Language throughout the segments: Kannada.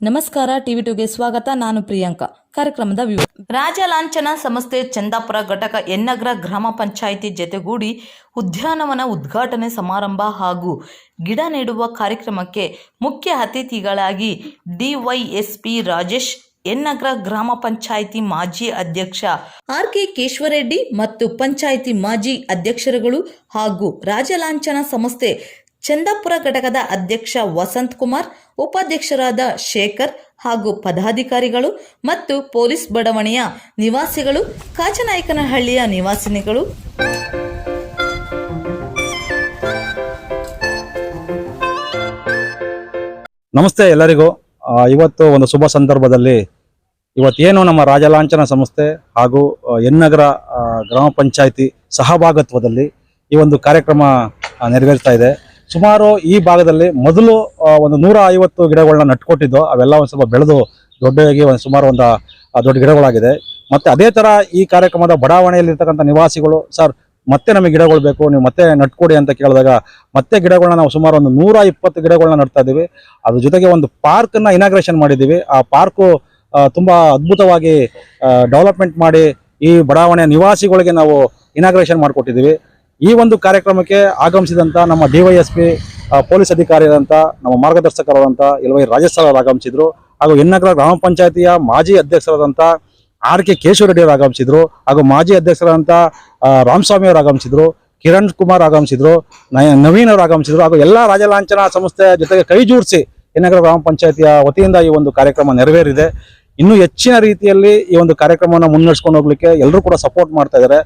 ನಮಸ್ಕಾರ, ಟಿವಿ ಟುಗೆ ಸ್ವಾಗತ. ನಾನು ಪ್ರಿಯಾಂಕಾ. ಕಾರ್ಯಕ್ರಮದ ವಿವ ರಾಜ ಲಾಂಛನ ಸಂಸ್ಥೆ ಚಂದಾಪುರ ಘಟಕ ಎನ್ನಗ್ರ ಗ್ರಾಮ ಪಂಚಾಯಿತಿ ಜತೆಗೂಡಿ ಉದ್ಯಾನವನ ಉದ್ಘಾಟನೆ ಸಮಾರಂಭ ಹಾಗೂ ಗಿಡ ನೆಡುವ ಕಾರ್ಯಕ್ರಮಕ್ಕೆ ಮುಖ್ಯ ಅತಿಥಿಗಳಾಗಿ ಡಿವೈಎಸ್ಪಿ ರಾಜೇಶ್, ಎನ್ನಗ್ರ ಗ್ರಾಮ ಪಂಚಾಯಿತಿ ಮಾಜಿ ಅಧ್ಯಕ್ಷ ಆರ್ ಕೆ ಕೇಶ್ವರೆಡ್ಡಿ ಮತ್ತು ಪಂಚಾಯಿತಿ ಮಾಜಿ ಅಧ್ಯಕ್ಷರುಗಳು ಹಾಗೂ ರಾಜಲಾಂಛನ ಸಂಸ್ಥೆ ಚಂದಾಪುರ ಘಟಕದ ಅಧ್ಯಕ್ಷ ವಸಂತ್ ಕುಮಾರ್, ಉಪಾಧ್ಯಕ್ಷರಾದ ಶೇಖರ್ ಹಾಗೂ ಪದಾಧಿಕಾರಿಗಳು ಮತ್ತು ಪೊಲೀಸ್ ಬಡಾವಣೆಯ ನಿವಾಸಿಗಳು ಕಾಚನಾಯಕನಹಳ್ಳಿಯ ನಿವಾಸಿನಿಗಳು. ನಮಸ್ತೆ ಎಲ್ಲರಿಗೂ. ಇವತ್ತು ಒಂದು ಶುಭ ಸಂದರ್ಭದಲ್ಲಿ ಇವತ್ತೇನು ನಮ್ಮ ರಾಜಲಾಂಛನ ಸಂಸ್ಥೆ ಹಾಗೂ ಎನ್ನಗರ ಗ್ರಾಮ ಪಂಚಾಯಿತಿ ಸಹಭಾಗತ್ವದಲ್ಲಿ ಈ ಒಂದು ಕಾರ್ಯಕ್ರಮ ನೆರವೇರ್ತಾ ಇದೆ. ಸುಮಾರು ಈ ಭಾಗದಲ್ಲಿ ಮೊದಲು ಒಂದು ನೂರ ಐವತ್ತು ಗಿಡಗಳನ್ನ ನಟ್ಕೊಟ್ಟಿದ್ದು. ಅವೆಲ್ಲ ಒಂದು ಸ್ವಲ್ಪ ಬೆಳೆದು ದೊಡ್ಡದಾಗಿ ಒಂದು ಸುಮಾರು ಒಂದು ದೊಡ್ಡ ಗಿಡಗಳಾಗಿದೆ. ಮತ್ತೆ ಅದೇ ತರ ಈ ಕಾರ್ಯಕ್ರಮದ ಬಡಾವಣೆಯಲ್ಲಿರ್ತಕ್ಕಂಥ ನಿವಾಸಿಗಳು, ಸರ್, ಮತ್ತೆ ನಮಗೆ ಗಿಡಗಳು ಬೇಕು, ನೀವು ಮತ್ತೆ ನಟ್ಕೊಡಿ ಅಂತ ಕೇಳಿದಾಗ, ಮತ್ತೆ ಗಿಡಗಳನ್ನ ನಾವು ಸುಮಾರು ಒಂದು ನೂರ ಇಪ್ಪತ್ತು ಗಿಡಗಳನ್ನ ನಡ್ತಾ ಇದ್ದೀವಿ. ಅದ್ರ ಜೊತೆಗೆ ಒಂದು ಪಾರ್ಕ್ ಅನ್ನ ಇನಾಗ್ರೇಷನ್ ಮಾಡಿದ್ದೀವಿ. ಆ ಪಾರ್ಕು ತುಂಬಾ ಅದ್ಭುತವಾಗಿ ಡೆವಲಪ್ಮೆಂಟ್ ಮಾಡಿ ಈ ಬಡಾವಣೆಯ ನಿವಾಸಿಗಳಿಗೆ ನಾವು ಇನಾಗ್ರೇಷನ್ ಮಾಡಿಕೊಟ್ಟಿದ್ದೀವಿ. ಈ ಒಂದು ಕಾರ್ಯಕ್ರಮಕ್ಕೆ ಆಗಮಿಸಿದಂತ ನಮ್ಮ ಡಿವೈಎಸ್ಪಿ ಪೊಲೀಸ್ ಅಧಿಕಾರಿಯಾದಂಥ ನಮ್ಮ ಮಾರ್ಗದರ್ಶಕರಾದಂಥ ಎಲ್ ವೈ ರಾಜೇಶ್ ಸರ್ ಆಗಮಿಸಿದ್ರು. ಹಾಗೂ ಎನ್ನಗರ ಗ್ರಾಮ ಪಂಚಾಯತಿಯ ಮಾಜಿ ಅಧ್ಯಕ್ಷರಾದಂಥ ಆರ್ ಕೆ ಕೇಶವರೆಡ್ಡಿ ಅವರು ಆಗಮಿಸಿದ್ರು. ಹಾಗೂ ಮಾಜಿ ಅಧ್ಯಕ್ಷರಾದಂಥ ರಾಮಸ್ವಾಮಿ ಅವರು ಆಗಮಿಸಿದ್ರು. ಕಿರಣ್ ಕುಮಾರ್ ಆಗಮಿಸಿದ್ರು. ನವೀನ್ ಅವರು ಆಗಮಿಸಿದ್ರು. ಹಾಗೂ ಎಲ್ಲ ರಾಜಲಾಂಛನ ಸಂಸ್ಥೆ ಜೊತೆಗೆ ಕೈ ಜೋಡಿಸಿ ಎನ್ನಗರ ಗ್ರಾಮ ಪಂಚಾಯತಿಯ ವತಿಯಿಂದ ಈ ಒಂದು ಕಾರ್ಯಕ್ರಮ ನೆರವೇರಿದೆ. ಇನ್ನೂ ಹೆಚ್ಚಿನ ರೀತಿಯಲ್ಲಿ ಈ ಒಂದು ಕಾರ್ಯಕ್ರಮವನ್ನು ಮುನ್ನಡೆಸ್ಕೊಂಡು ಹೋಗ್ಲಿಕ್ಕೆ ಎಲ್ಲರೂ ಕೂಡ ಸಪೋರ್ಟ್ ಮಾಡ್ತಾ ಇದ್ದಾರೆ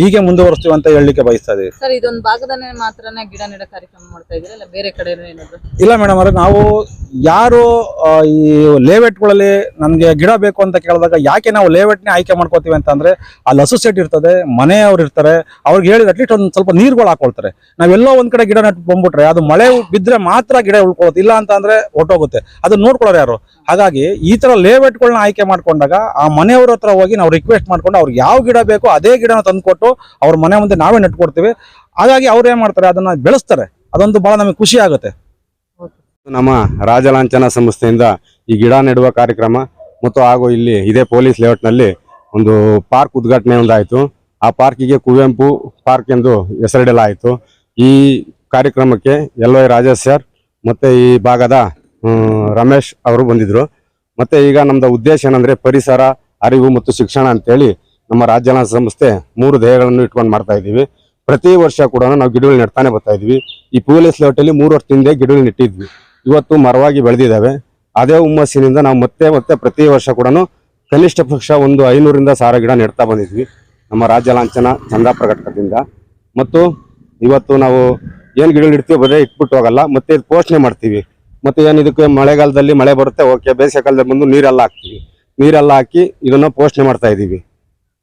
ಹೀಗೆ ಮುಂದುವರಿಸ್ತೀವಿ ಅಂತ ಹೇಳಲಿಕ್ಕೆ ಬಯಸ್ತಾ ಇದೀವಿ. ಸರ್ ಇದೊಂದು ಭಾಗದಲ್ಲಿ ಮಾತ್ರನೇ ಗಿಡ ನೆಡ ಕಾರ್ಯಕ್ರಮ ಮಾಡ್ತಾ ಇದ್ದೀರಾ? ಇಲ್ಲ ಬೇರೆ ಕಡೆ ಏನಾದ್ರು? ಇಲ್ಲ ಮೇಡಮ್ ಅವ್ರೆ ನಾವು ಯಾರು ಈ ಲೇಔಟ್ಗಳಲ್ಲಿ ನಮಗೆ ಗಿಡ ಬೇಕು ಅಂತ ಕೇಳಿದಾಗ ಯಾಕೆ ನಾವು ಲೇಔಟ್ನೇ ಆಯ್ಕೆ ಮಾಡ್ಕೋತೀವಿ ಅಂತಂದ್ರೆ ಅಲ್ಲಿ ಅಸೋಸಿಯೇಟ್ ಇರ್ತದೆ, ಮನೆಯವ್ರು ಇರ್ತಾರೆ, ಅವ್ರಿಗೆ ಹೇಳಿದ ಅಟ್ಲೀಸ್ಟ್ ಒಂದು ಸ್ವಲ್ಪ ನೀರುಗಳು ಹಾಕೊಳ್ತಾರೆ. ನಾವೆಲ್ಲೋ ಒಂದು ಕಡೆ ಗಿಡ ನೆಟ್ಟು ಬಂದ್ಬಿಟ್ರೆ ಅದು ಮಳೆ ಬಿದ್ದರೆ ಮಾತ್ರ ಗಿಡ ಉಳ್ಕೊಳ್ಳುತ್ತೆ, ಇಲ್ಲ ಅಂತ ಅಂದರೆ ಹೊಟ್ಟೋಗುತ್ತೆ ಅದನ್ನ ನೋಡ್ಕೊಳ್ಳೋರು ಯಾರು? ಹಾಗಾಗಿ ಈ ಥರ ಲೇಔಟ್ಗಳನ್ನ ಆಯ್ಕೆ ಮಾಡಿಕೊಂಡಾಗ ಆ ಮನೆಯವ್ರ ಹತ್ರ ಹೋಗಿ ನಾವು ರಿಕ್ವೆಸ್ಟ್ ಮಾಡ್ಕೊಂಡು ಅವ್ರಿಗೆ ಯಾವ ಗಿಡ ಬೇಕೋ ಅದೇ ಗಿಡನ ತಂದುಕೊಟ್ಟು ಅವ್ರ ಮನೆ ಮುಂದೆ ನಾವೇ ನೆಟ್ಕೊಡ್ತೀವಿ. ಹಾಗಾಗಿ ಅವ್ರು ಏನು ಮಾಡ್ತಾರೆ, ಅದನ್ನು ಬೆಳೆಸ್ತಾರೆ. ಅದೊಂದು ಭಾಳ ನಮಗೆ ಖುಷಿ ಆಗುತ್ತೆ. ನಮ್ಮ ರಾಜಲಾಂಛನ ಸಂಸ್ಥೆಯಿಂದ ಈ ಗಿಡ ನೆಡುವ ಕಾರ್ಯಕ್ರಮ ಮತ್ತು ಹಾಗೂ ಇಲ್ಲಿ ಇದೇ ಪೊಲೀಸ್ ಲೇಔಟ್ನಲ್ಲಿ ಒಂದು ಪಾರ್ಕ್ ಉದ್ಘಾಟನೆ ಒಂದಾಯಿತು. ಆ ಪಾರ್ಕಿಗೆ ಕುವೆಂಪು ಪಾರ್ಕ್ ಎಂದು ಹೆಸರಿಡಲಾಯಿತು. ಈ ಕಾರ್ಯಕ್ರಮಕ್ಕೆ ಎಲ್ ವೈ ರಾಜೇಶ್ ಸರ್ ಮತ್ತೆ ಈ ಭಾಗದ ರಮೇಶ್ ಅವರು ಬಂದಿದ್ರು. ಮತ್ತೆ ಈಗ ನಮ್ಮದು ಉದ್ದೇಶ ಏನಂದ್ರೆ ಪರಿಸರ, ಅರಿವು ಮತ್ತು ಶಿಕ್ಷಣ ಅಂತೇಳಿ ನಮ್ಮ ರಾಜ್ಯಲಾಂಛ ಸಂಸ್ಥೆ ಮೂರು ದೇಹಗಳನ್ನು ಇಟ್ಕೊಂಡು ಮಾಡ್ತಾ ಇದ್ದೀವಿ. ಪ್ರತಿ ವರ್ಷ ಕೂಡ ನಾವು ಗಿಡಗಳು ನೆಡ್ತಾನೆ ಬರ್ತಾ ಇದ್ವಿ ಈ ಪೊಲೀಸ್ ಲೇಔಟಲ್ಲಿ ಮೂರು ವರ್ಷದಿಂದ ಗಿಡಗಳು ನೆಟ್ಟಿದ್ವಿ ಇವತ್ತು ಮರವಾಗಿ ಬೆಳೆದಿದ್ದಾವೆ. ಅದೇ ಹುಮ್ಮಸ್ಸಿನಿಂದ ನಾವು ಮತ್ತೆ ಮತ್ತೆ ಪ್ರತಿ ವರ್ಷ ಕೂಡ ಕನಿಷ್ಠ ಪಕ್ಷ ಒಂದು ಐನೂರಿಂದ ಸಾವಿರ ಗಿಡ ನೆಡ್ತಾ ಬಂದಿದ್ವಿ. ನಮ್ಮ ರಾಜ್ಯ ಲಾಂಛನ ಚಂದಾ ಪ್ರಕಟಕದಿಂದ. ಮತ್ತು ಇವತ್ತು ನಾವು ಏನು ಗಿಡಗಳು ಇಡ್ತೀವಿ ಬರೀ ಇಟ್ಬಿಟ್ಟು ಹೋಗಲ್ಲ, ಮತ್ತೆ ಇದು ಪೋಷಣೆ ಮಾಡ್ತೀವಿ. ಮತ್ತು ಏನು ಇದಕ್ಕೆ ಮಳೆಗಾಲದಲ್ಲಿ ಮಳೆ ಬರುತ್ತೆ, ಓಕೆ ಬೇಸಿಗೆ ಕಾಲದಲ್ಲಿ ಬಂದು ನೀರೆಲ್ಲ ಹಾಕ್ತೀವಿ. ನೀರೆಲ್ಲ ಹಾಕಿ ಇದನ್ನು ಪೋಷಣೆ ಮಾಡ್ತಾ ಇದ್ದೀವಿ.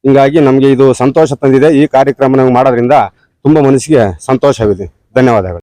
ಹಿಂಗಾಗಿ ನಮಗೆ ಇದು ಸಂತೋಷ ತಂದಿದೆ. ಈ ಕಾರ್ಯಕ್ರಮ ನಾವು ಮಾಡೋದ್ರಿಂದ ತುಂಬ ಮನಸ್ಸಿಗೆ ಸಂತೋಷವಿದೆ. ಧನ್ಯವಾದಗಳು.